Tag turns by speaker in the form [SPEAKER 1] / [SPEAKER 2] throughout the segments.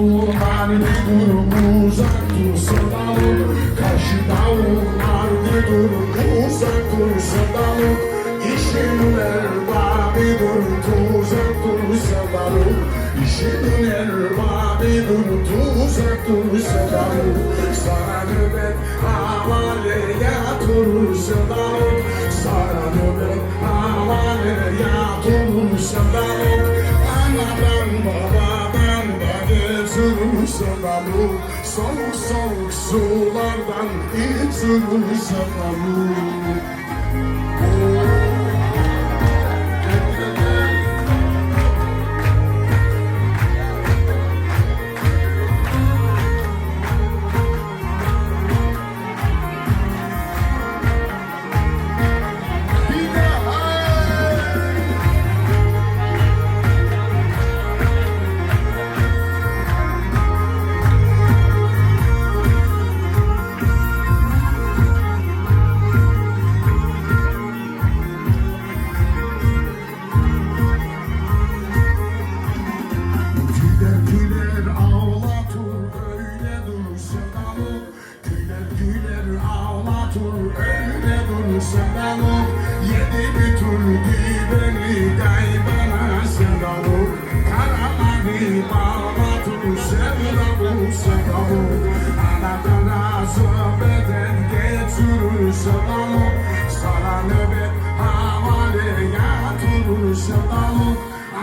[SPEAKER 1] davullar bir dur uzak dur sevdalım Karşı davullar bir dur uzak dur sevdalım İşinler bir dur uzak dur sevdalım İşinler bir dur uzak dur sevdalım Sana nöbet havaleye dur sevdalım Sana sevdalım Soğuk soğuk sulardan içirir sevdalım sevdalım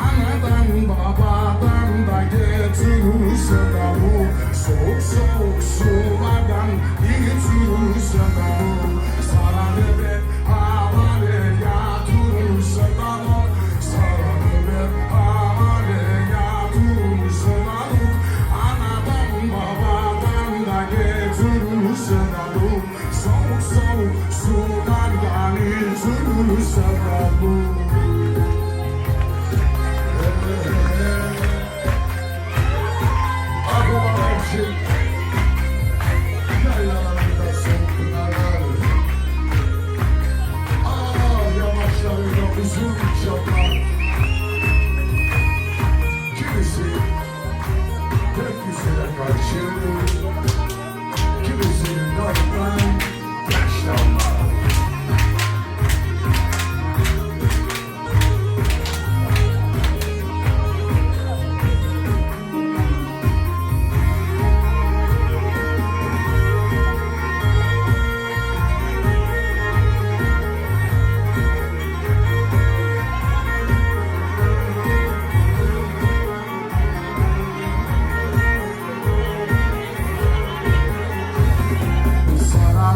[SPEAKER 1] Anadan babadan da getirir sevdamı Soğuk soğuk sulardan getirir sevdamı Soğuk soğuk sulardan Aa yamaçlarında uzun çaplar Kimisi gökyüzüne karşı